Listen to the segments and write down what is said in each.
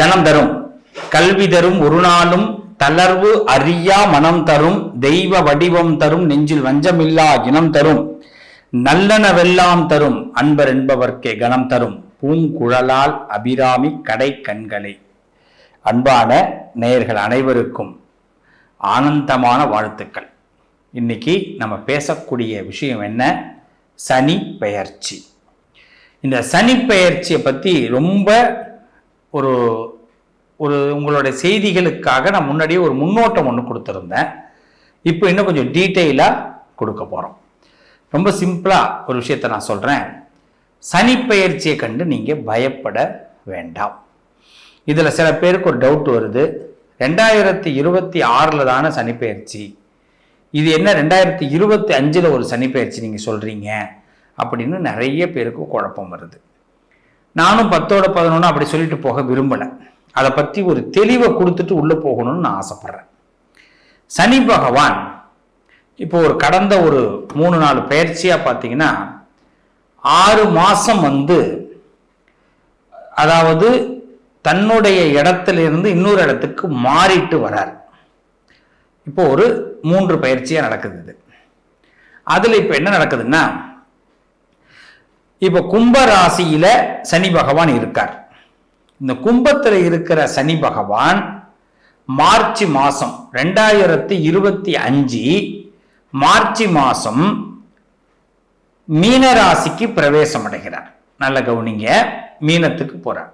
தனம் தரும். கல்வி தரும் ஒரு நாளும் தளர்வு அறியா மனம் தரும் தெய்வ வடிவம் தரும் நெஞ்சில் வஞ்சமில்லா இனம் தரும். நல்லனவெல்லாம் தரும் அன்பர் என்பவர்க்கே கணம் தரும். பூங்குழலால் அபிராமி கடை கண்களை. அன்பான நேயர்கள் அனைவருக்கும் ஆனந்தமான வாழ்த்துக்கள். இன்னைக்கு நம்ம பேசக்கூடிய விஷயம் என்ன? சனி பெயர்ச்சி இந்த சனி பெயர்ச்சியை பற்றி ரொம்ப ஒரு ஒரு உங்களுடைய செய்திகளுக்காக நான் முன்னாடியே ஒரு முன்னோட்டம் ஒன்று கொடுத்துருந்தேன். இப்போ இன்னும் கொஞ்சம் டீட்டெயிலாக கொடுக்க போகிறோம் ரொம்ப சிம்பிளாக ஒரு விஷயத்தை நான் சொல்கிறேன் சனிப்பெயர்ச்சியை கண்டு நீங்கள் பயப்பட வேண்டாம். இதில் சில பேருக்கு ஒரு டவுட் வருது. ரெண்டாயிரத்தி இருபத்தி ஆறில் தானே சனிப்பெயர்ச்சி. இது என்ன ரெண்டாயிரத்தி இருபத்தி அஞ்சில் ஒரு சனிப்பெயர்ச்சி நீங்கள் சொல்கிறீங்க அப்படின்னு நிறைய பேருக்கு குழப்பம் வருது. நானும் பத்தோட பதினொன்று அப்படி சொல்லிட்டு போக விரும்பலை. அதை பற்றி ஒரு தெளிவை கொடுத்துட்டு உள்ளே போகணும்னு நான் ஆசைப்பட்றேன். சனி பகவான் இப்போ ஒரு கடந்த ஒரு மூணு நாலு பயிற்சியாக பார்த்தீங்கன்னா ஆறு மாதம் வந்து அதாவது தன்னுடைய இடத்திலிருந்து இன்னொரு இடத்துக்கு மாறிட்டு வரார். இப்போ ஒரு மூன்று பயிற்சியாக நடக்குது இது. அதில் இப்போ என்ன நடக்குதுன்னா இப்போ கும்ப ராசியில சனி பகவான் இருக்கார். இந்த கும்பத்தில் இருக்கிற சனி பகவான் மார்ச் மாசம் ரெண்டாயிரத்தி இருபத்தி அஞ்சு மார்ச் மாசம் மீன ராசிக்கு பிரவேசம் அடைகிறார். நல்ல கவனிங்க மீனத்துக்கு போறார்.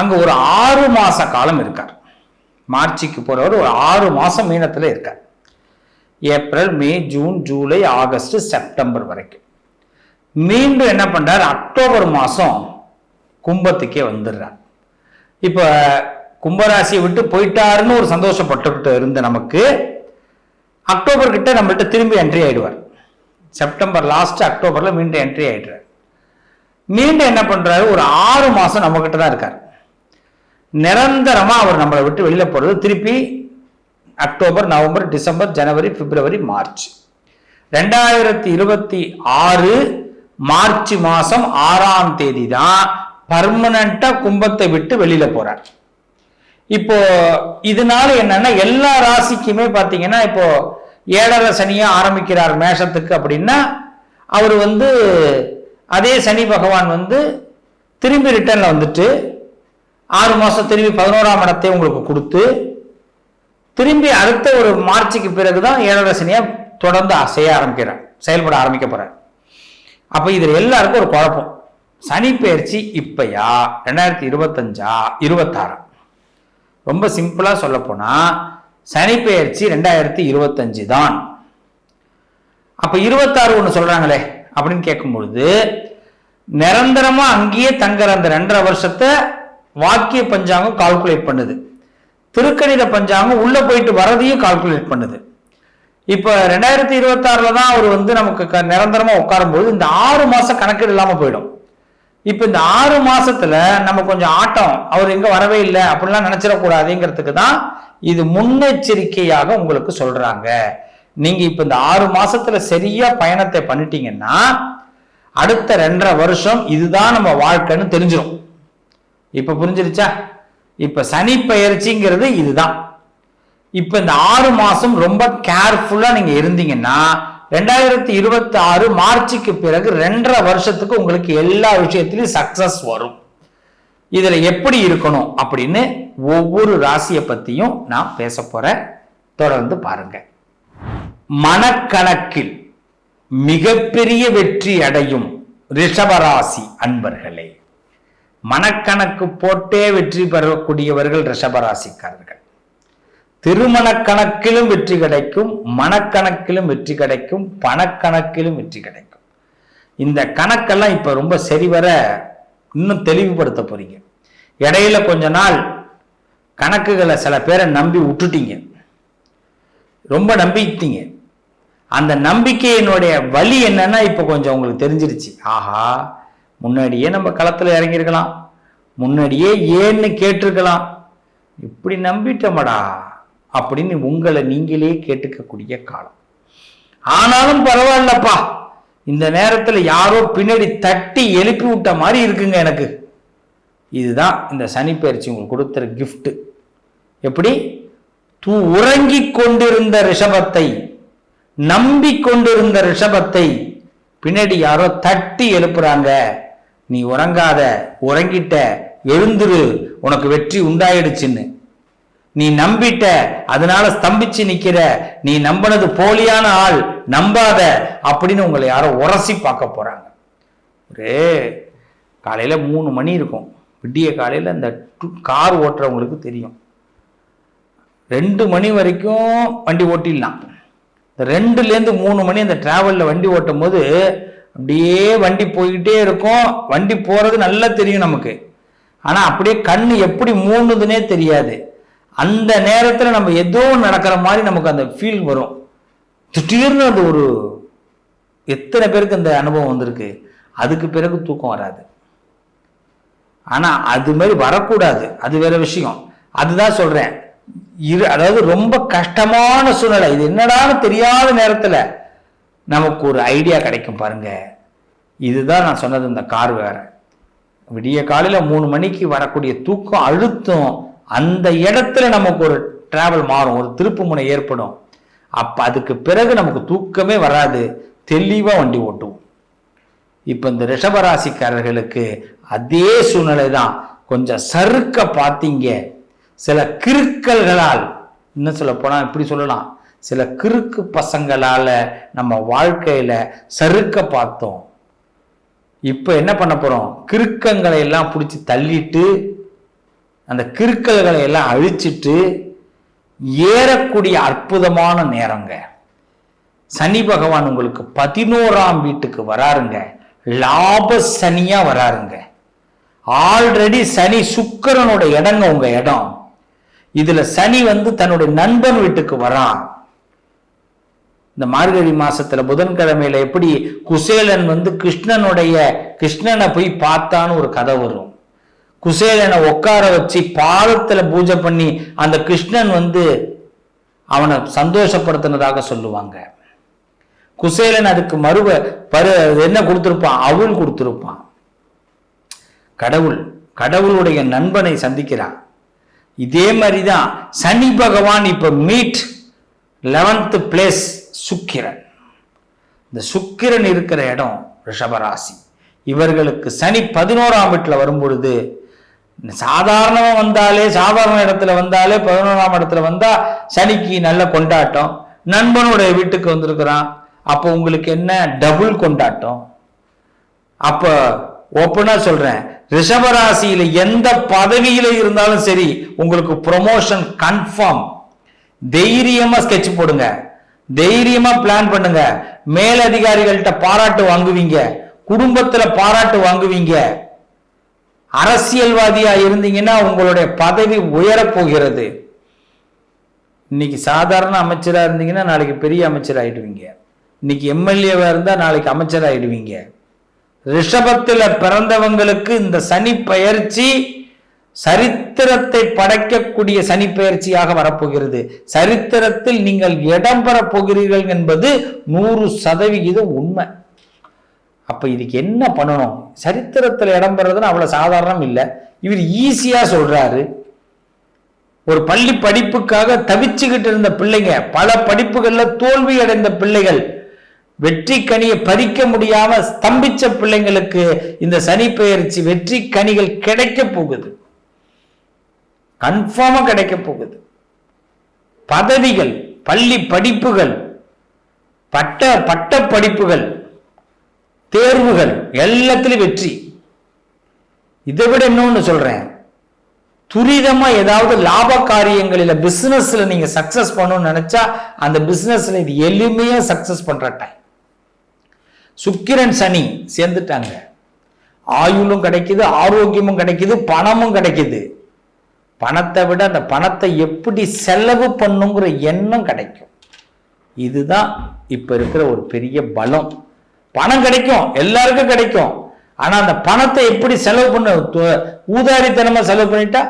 அங்க ஒரு ஆறு மாச காலம் இருக்கார். மார்ச்சுக்கு போறவர் ஒரு ஆறு மாசம் மீனத்துல இருக்கார். April May June July August September வரைக்கும். மீண்டும் என்ன பண்றார்? அக்டோபர் மாதம் கும்பத்துக்கே வந்துடுறார். இப்போ கும்பராசியை விட்டு போயிட்டாருன்னு ஒரு சந்தோஷப்பட்டுக்கிட்டு இருந்த நமக்கு அக்டோபர் கிட்ட நம்மள்கிட்ட திரும்பி என்ட்ரி ஆயிடுவார். செப்டம்பர் லாஸ்ட் அக்டோபர்ல மீண்டும் என்ட்ரி ஆயிடுறார். மீண்டும் என்ன பண்றாரு? ஒரு ஆறு மாசம் நம்ம கிட்ட தான் இருக்கார். நிரந்தரமா அவர் நம்மளை விட்டு வெளியில போறது திருப்பி October November December January February March. ரெண்டாயிரத்தி இருபத்தி ஆறு மார்ச் மாசம் ஆறாம் தேதி தான் பர்மனண்டா கும்பத்தை விட்டு வெளியில போறார். இப்போ இதனால என்னன்னா எல்லா ராசிக்குமே பாத்தீங்கன்னா இப்போ ஏழரை சனியா ஆரம்பிக்கிறார் மேஷத்துக்கு அப்படின்னா அவர் வந்து அதே சனி பகவான் வந்து திரும்பி ரிட்டர்ன்ல வந்துட்டு ஆறு மாசம் திரும்பி பதினோராம் இடத்தை உங்களுக்கு கொடுத்து திரும்பி அடுத்த ஒரு மார்ச்சுக்கு பிறகுதான் ஏழரை சனியா தொடர்ந்து செய்ய ஆரம்பிக்கிறார் செயல்பட ஆரம்பிக்க போறார். அப்போ இதில் எல்லாருக்கும் ஒரு குழப்பம். சனி பயிற்சி இப்பயா? ரெண்டாயிரத்தி இருபத்தஞ்சா? இருபத்தாறா? ரொம்ப சிம்பிளாக சொல்லப்போனால் சனிப்பெயர்ச்சி சனி பயிற்சி ரெண்டாயிரத்தி இருபத்தஞ்சு தான் அப்போ இருபத்தாறு ஒன்று சொல்கிறாங்களே அப்படின்னு கேட்கும்பொழுது நிரந்தரமாக அங்கேயே தங்குற அந்த ரெண்டரை வருஷத்தை வாக்கிய பஞ்சாங்கம் கால்குலேட் பண்ணுது. திருக்கணித பஞ்சாங்கம் உள்ளே போயிட்டு வரதையும் கால்குலேட் பண்ணுது. இப்போ ரெண்டாயிரத்தி இருபத்தாறுல தான் அவர் வந்து நமக்கு க நிரந்தரமாக உட்காரும்போது இந்த ஆறு மாதம் கணக்கீடு இல்லாமல் போயிடும். இப்போ இந்த ஆறு மாசத்துல நம்ம கொஞ்சம் ஆட்டம் அவர் எங்கே வரவே இல்லை அப்படிலாம் நினச்சிடக்கூடாதுங்கிறதுக்கு தான் இது முன்னெச்சரிக்கையாக உங்களுக்கு சொல்கிறாங்க நீங்கள் இப்போ இந்த ஆறு மாசத்துல சரியாக பயணத்தை பண்ணிட்டீங்கன்னா அடுத்த ரெண்டரை வருஷம் இதுதான் நம்ம வாழ்க்கைன்னு தெரிஞ்சிடும் இப்போ புரிஞ்சிருச்சா? இப்போ சனி பயிற்சிங்கிறது இதுதான். இப்ப இந்த ஆறு மாசம் ரொம்ப கேர்ஃபுல்லா நீங்க இருந்தீங்கன்னா ரெண்டாயிரத்தி இருபத்தி ஆறு மார்ச்சுக்கு பிறகு ரெண்டரை வருஷத்துக்கு உங்களுக்கு எல்லா விஷயத்திலையும் சக்சஸ் வரும். இதுல எப்படி இருக்கணும் அப்படின்னு ஒவ்வொரு ராசியை பத்தியும் நான் பேச போறேன். தொடர்ந்து பாருங்க. மனக்கணக்கில் மிகப்பெரிய வெற்றி அடையும் ரிஷபராசி அன்பர்களே மனக்கணக்கு போட்டே வெற்றி பெறக்கூடியவர்கள் ரிஷபராசிக்காரர்கள் திருமண கணக்கிலும் வெற்றி கிடைக்கும் மனக்கணக்கிலும் வெற்றி கிடைக்கும் பணக்கணக்கிலும் வெற்றி கிடைக்கும். இந்த கணக்கெல்லாம் இப்போ ரொம்ப சரிவர இன்னும் தெளிவுபடுத்த போறீங்க. இடையில கொஞ்ச நாள் கணக்குகளை சில பேரை நம்பி விட்டுட்டீங்க. ரொம்ப நம்பிட்டீங்க அந்த நம்பிக்கையினுடைய வழி என்னன்னா இப்போ கொஞ்சம் உங்களுக்கு தெரிஞ்சிருச்சு. ஆஹா முன்னாடியே நம்ம களத்தில் இறங்கியிருக்கலாம். முன்னாடியே ஏன்னு கேட்டிருக்கலாம். இப்படி நம்பிட்டோமடா. அப்படின்னு உங்களை நீங்களே கேட்டுக்கக்கூடிய காலம். ஆனாலும் பரவாயில்லப்பா. இந்த நேரத்தில் யாரோ பின்னாடி தட்டி எழுப்பி விட்ட மாதிரி இருக்குங்க எனக்கு. இதுதான் இந்த சனி பயிற்சி உங்களுக்கு கொடுத்துற கிஃப்ட்டு எப்படி? தூ உறங்கி கொண்டிருந்த ரிஷபத்தை நம்பி கொண்டிருந்த ரிஷபத்தை பின்னாடி யாரோ தட்டி எழுப்புறாங்க. நீ உறங்காத உறங்கிட்ட எழுந்துரு உனக்கு வெற்றி உண்டாயிடுச்சுன்னு. நீ நம்பிட்ட அதனால ஸ்தம்பிச்சு நிக்கிற நீ நம்பினது போலியான ஆள் நம்பாத அப்படின்னு உங்களை யாரோ உரசி பார்க்க போறாங்க. ஒரு காலையில மூணு மணி இருக்கும். விடிய காலையில அந்த கார் ஓட்டுறவங்களுக்கு தெரியும். ரெண்டு மணி வரைக்கும் வண்டி ஓட்டிடலாம். இந்த ரெண்டுலேருந்து மூணு மணி அந்த டிராவலில் வண்டி ஓட்டும் போது அப்படியே வண்டி போய்கிட்டே இருக்கும். வண்டி போகிறது நல்லா தெரியும் நமக்கு. ஆனால் அப்படியே கண் எப்படி மூணுதுன்னே தெரியாது. அந்த நேரத்தில் நம்ம ஏதோ நடக்கிற மாதிரி நமக்கு அந்த ஃபீல் வரும். திடீர்னு அது ஒரு எத்தனை பேருக்கு அந்த அனுபவம் வந்திருக்கு? அதுக்கு பிறகு தூக்கம் வராது. ஆனால் அது மாதிரி வரக்கூடாது. அது வேற விஷயம். அதுதான் சொல்கிறேன் இரு அதாவது ரொம்ப கஷ்டமான சூழ்நிலை. இது என்னடான்னு தெரியாத நேரத்தில் நமக்கு ஒரு ஐடியா கிடைக்கும் பாருங்க. இதுதான் நான் சொன்னது இந்த கார் வேற. விடிய காலையில் மூணு மணிக்கு வரக்கூடிய தூக்கம் அழுத்தம் அந்த இடத்துல நமக்கு ஒரு டிராவல் மாறும் ஒரு திருப்பு முனை ஏற்படும். அப்போ அதுக்கு பிறகு நமக்கு தூக்கமே வராது. தெளிவாக வண்டி ஓட்டுவோம். இப்போ இந்த ரிஷபராசிக்காரர்களுக்கு அதே சூழ்நிலை தான் கொஞ்சம் சறுக்க பார்த்தீங்க. சில கிறுக்கல்களால் இன்னும் சொல்ல போனால் இப்படி சொல்லலாம். சில கிறுக்கு பசங்களால் நம்ம வாழ்க்கையில் சறுக்க பார்த்தோம். இப்போ என்ன பண்ண போகிறோம் கிறுக்கங்களை எல்லாம் பிடிச்சி தள்ளிட்டு அந்த கிறுக்கல்களை எல்லாம் அழிச்சிட்டு ஏறக்கூடிய அற்புதமான நேரங்க. சனி பகவான் உங்களுக்கு பதினோராம் வீட்டுக்கு வராருங்க. லாப சனியா வராருங்க. ஆல்ரெடி சனி சுக்கரனோட இடங்க உங்க இடம். இதுல சனி வந்து தன்னுடைய நண்பன் வீட்டுக்கு வரான். இந்த மார்கழி மாசத்துல புதன்கிழமையில எப்படி குசேலன் வந்து கிருஷ்ணனுடைய கிருஷ்ணனை போய் பார்த்தான்னு ஒரு கதை வரும். குசேலனை உட்கார வச்சு பாதத்தில் பூஜை பண்ணி அந்த கிருஷ்ணன் வந்து அவனை சந்தோஷப்படுத்தினதாக சொல்லுவாங்க. குசேலன் அதுக்கு மறுவ பரு என்ன கொடுத்துருப்பான்? அவள் கொடுத்துருப்பான். கடவுள் கடவுளுடைய நண்பனை சந்திக்கிறான் இதே மாதிரி தான் சனி பகவான் இப்போ மீட் லெவன்த்து பிளேஸ் சுக்கிரன். இந்த சுக்கிரன் இருக்கிற இடம் ரிஷபராசி. இவர்களுக்கு சனி பதினோராம் வீட்டில் வரும்பொழுது சாதாரணமா வந்தாலே சாதாரண இடத்துல வந்தாலே பதினோராம் இடத்துல வந்தா சனிக்கு நல்ல கொண்டாட்டம். நண்பனுடைய வீட்டுக்கு வந்திருக்கிறான். அப்போ உங்களுக்கு என்ன? டபுள் கொண்டாட்டம். அப்ப ஓப்பனா சொல்றேன். ரிஷபராசியில எந்த பதவியில இருந்தாலும் சரி உங்களுக்கு ப்ரொமோஷன் கன்ஃபார்ம் தைரியமா ஸ்கெட்ச் போடுங்க. தைரியமா பிளான் பண்ணுங்க. மேலதிகாரிகள்கிட்ட பாராட்டு வாங்குவீங்க. குடும்பத்துல பாராட்டு வாங்குவீங்க. அரசியல்வாதியா இருந்தீங்கன்னா உங்களுடைய பதவி உயரப்போகிறது இன்னைக்கு சாதாரண அமைச்சராக இருந்தீங்கன்னா நாளைக்கு பெரிய அமைச்சர் ஆயிடுவீங்க இன்னைக்கு எம்எல்ஏவா இருந்தால் நாளைக்கு அமைச்சர் ஆயிடுவீங்க ரிஷபத்தில் பிறந்தவங்களுக்கு இந்த சனி பயிற்சி சரித்திரத்தை படைக்கக்கூடிய சனி பயிற்சியாக வரப்போகிறது. சரித்திரத்தில் நீங்கள் இடம் பெறப் போகிறீர்கள் என்பது நூறு சதவிகிதம் உண்மை. அப்போ இதுக்கு என்ன பண்ணணும்? சரித்திரத்தில் இடம் பெறதுன்னு அவ்வளோ சாதாரணம் இல்லை. இவர் ஈஸியாக சொல்கிறாரு ஒரு பள்ளி படிப்புக்காக தவிச்சுக்கிட்டு இருந்த பிள்ளைங்க பல படிப்புகளில் தோல்வி அடைந்த பிள்ளைகள் வெற்றி கனியை பறிக்க முடியாம ஸ்தம்பிச்ச பிள்ளைங்களுக்கு இந்த சனி பெயர்ச்சி வெற்றி கனிகள் கிடைக்க போகுது கன்ஃபார்மா கிடைக்க போகுது. பதவிகள் பள்ளி படிப்புகள் பட்ட பட்ட படிப்புகள் தேர்வுகள் எல்லாத்துலேயும் வெற்றி. இதை விட இன்னொன்று சொல்றேன்? துரிதமாக ஏதாவது லாப காரியங்களில் பிஸ்னஸில் நீங்கள் சக்ஸஸ் பண்ணணும்னு நினச்சா அந்த பிஸ்னஸில் இது எளிமையாக சக்ஸஸ் பண்ணுற டைம் சுக்கிரன் சனி சேர்ந்துட்டாங்க. ஆயுளும் கிடைக்குது ஆரோக்கியமும் கிடைக்குது பணமும் கிடைக்குது. பணத்தை விட அந்த பணத்தை எப்படி செலவு பண்ணுங்கிற எண்ணம் கிடைக்கும். இதுதான் இப்போ இருக்கிற ஒரு பெரிய பலம். பணம் கிடைக்கும் எல்லாருக்கும் கிடைக்கும். ஆனா அந்த பணத்தை எப்படி செலவு பண்ண ஊதாரித்தனமாக ஊதாரித்தனமா செலவு பண்ணிட்டா?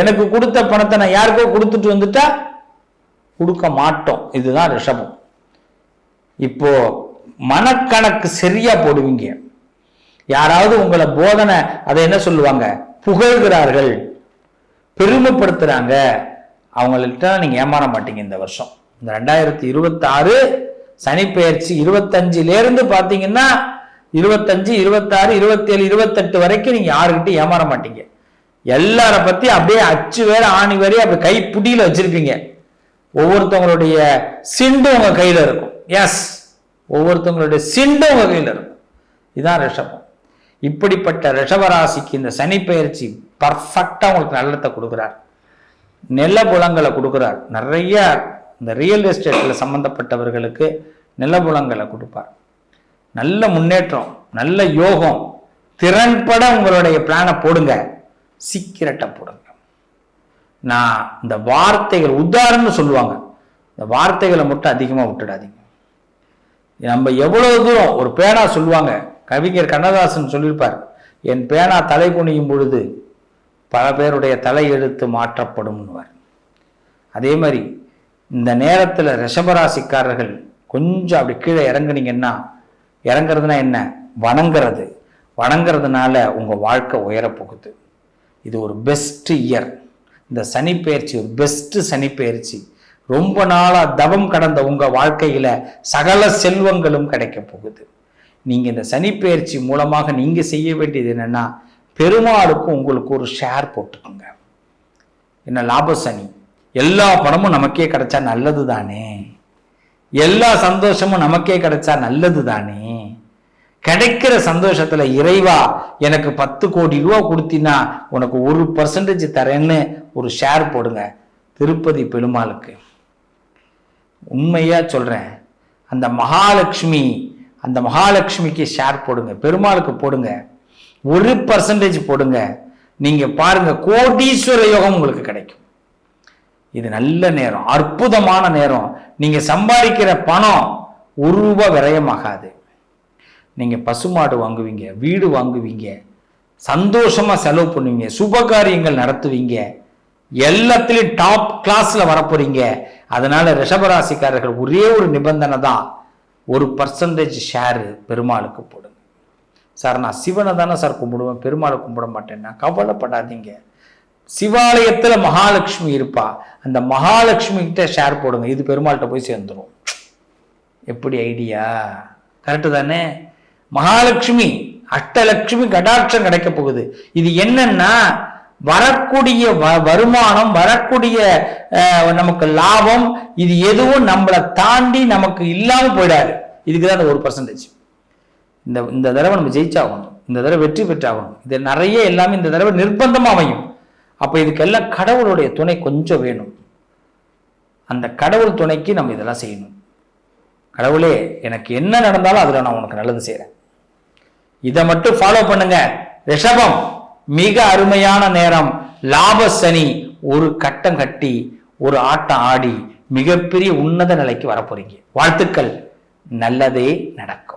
எனக்கு கொடுத்த பணத்தை நான் யாருக்கோ கொடுத்துட்டு வந்துட்டா? கொடுக்க மாட்டோம். இதுதான் ரிஷபம். இப்போ மனக்கணக்கு சரியா போடுவீங்க. யாராவது உங்களை போதனை அதை என்ன சொல்லுவாங்க? புகழ்கிறார்கள். பெருமைப்படுத்துறாங்க. அவங்கள்ட்ட நீங்க ஏமாற மாட்டீங்க இந்த வருஷம். இந்த ரெண்டாயிரத்தி இருபத்தி ஆறு சனிப்பெயர்ச்சி இருபத்தஞ்சிலேருந்து பார்த்தீங்கன்னா இருந்து பாத்தீங்கன்னா இருபத்தஞ்சு இருபத்தாறு இருபத்தேழு இருபத்தெட்டு வரைக்கும் நீங்க யாருக்கிட்டையும் ஏமாற மாட்டீங்க. எல்லார பத்தி அப்படியே அச்சு வேற ஆணி வரை அப்படி கை புடியில வச்சிருப்பீங்க. ஒவ்வொருத்தவங்களுடைய சிண்டு உங்க கையில இருக்கும். எஸ் ஒவ்வொருத்தவங்களுடைய சிண்டு உங்க கையில இருக்கும். இதான் ரிஷபம். இப்படிப்பட்ட ரிஷபராசிக்கு இந்த சனி பயிற்சி பர்ஃபெக்டா உங்களுக்கு நல்லத்தை கொடுக்குறார். நில புலங்களை கொடுக்குறார். நிறைய இந்த ரியல் எஸ்டேட்டில் சம்மந்தப்பட்டவர்களுக்கு நிலபுலங்களை கொடுப்பார். நல்ல முன்னேற்றம் நல்ல யோகம் திறன்பட உங்களுடைய பிளானை போடுங்க. சீக்கிரட்டை போடுங்க. நான் இந்த வார்த்தைகள் உதாரணம்னு சொல்லுவாங்க. இந்த வார்த்தைகளை மட்டும் அதிகமாக விட்டுடாதீங்க. நம்ம எவ்வளோ தூரம் ஒரு பேனா சொல்லுவாங்க. கவிஞர் கண்ணதாசன் சொல்லியிருப்பார் என் பேனா தலை குனியும் பொழுது பல பேருடைய தலை எழுத்து மாற்றப்படும்னுவார். அதே மாதிரி இந்த நேரத்தில் ரிஷபராசிக்காரர்கள் கொஞ்சம் அப்படி கீழே இறங்குனீங்கன்னா இறங்குறதுனா என்ன? வணங்குறது. வணங்குறதுனால உங்கள் வாழ்க்கை உயரப் போகுது இது ஒரு பெஸ்ட் இயர் இந்த சனி பயிற்சி ஒரு பெஸ்ட்டு சனி பயிற்சி. ரொம்ப நாளாக தவம் கடந்த உங்கள் வாழ்க்கையில் சகல செல்வங்களும் கிடைக்க போகுது. நீங்கள் இந்த சனி பயிற்சி மூலமாக நீங்கள் செய்ய வேண்டியது என்னன்னா பெருமாளுக்கும் உங்களுக்கு ஒரு ஷேர் போட்டுக்கோங்க. என்ன? லாப சனி. எல்லா பணமும் நமக்கே கிடைச்சா நல்லது தானே எல்லா சந்தோஷமும் நமக்கே கிடைச்சா நல்லது தானே கிடைக்கிற சந்தோஷத்துல இறைவா எனக்கு பத்து கோடி ரூபா கொடுத்தினா உனக்கு ஒரு பர்சன்டேஜ் தரேன்னு ஒரு ஷேர் போடுங்க. திருப்பதி பெருமாளுக்கு. உண்மையா சொல்றேன். அந்த மகாலட்சுமி அந்த மகாலட்சுமிக்கு ஷேர் போடுங்க. பெருமாளுக்கு போடுங்க. ஒரு பர்சன்டேஜ் போடுங்க. நீங்க பாருங்க கோடீஸ்வர யோகம் உங்களுக்கு கிடைக்கும். இது நல்ல நேரம் அற்புதமான நேரம். நீங்க சம்பாதிக்கிற பணம் ஒரு ரூபா விரயமாகாது. நீங்க பசுமாடு வாங்குவீங்க வீடு வாங்குவீங்க சந்தோஷமா செலவு பண்ணுவீங்க சுப காரியங்கள் நடத்துவீங்க எல்லாத்துலயும் டாப் கிளாஸ்ல வரப்போறீங்க. அதனால ரிஷபராசிக்காரர்கள் ஒரே ஒரு நிபந்தனை தான் ஒரு பர்சன்டேஜ் ஷேரு பெருமாளுக்கு போடுங்க. சார் நான் சிவனை தானே சார் கும்பிடுவேன் பெருமாளை கும்பிட மாட்டேன்னா கவலைப்படாதீங்க. சிவாலயத்துல மகாலட்சுமி இருப்பா. அந்த மகாலட்சுமி கிட்ட ஷேர் போடுங்க. இது பெருமாள்கிட்ட போய் சேர்ந்துடும் எப்படி ஐடியா கரெக்டு தானே? மகாலட்சுமி அஷ்டலட்சுமி கடாட்சம் கிடைக்க போகுது. இது என்னன்னா வரக்கூடிய வ- வருமானம் வரக்கூடிய நமக்கு லாபம் இது எதுவும் நம்மளை தாண்டி நமக்கு இல்லாம போயிடாது. இதுக்கு தான் அந்த ஒரு பர்சன்டேஜ் இந்த இந்த தடவை நம்ம ஜெயிச்சாகணும். இந்த தடவை வெற்றி பெற்றாகணும். இது நிறைய எல்லாமே இந்த தடவை நிர்பந்தமாக அமையும் அப்போ இதுக்கெல்லாம் கடவுளுடைய துணை கொஞ்சம் வேணும். அந்த கடவுள் துணைக்கு நம்ம இதெல்லாம் செய்யணும். கடவுளே எனக்கு என்ன நடந்தாலும் அதில் நான் உனக்கு நல்லது செய்கிறேன் இதை மட்டும் ஃபாலோ பண்ணுங்க. ரிஷபம் மிக அருமையான நேரம். லாப சனி ஒரு கட்டம் கட்டி ஒரு ஆட்டம் ஆடி மிகப்பெரிய உன்னத நிலைக்கு வரப்போறீங்க. வாழ்த்துக்கள். நல்லதே நடக்கும்.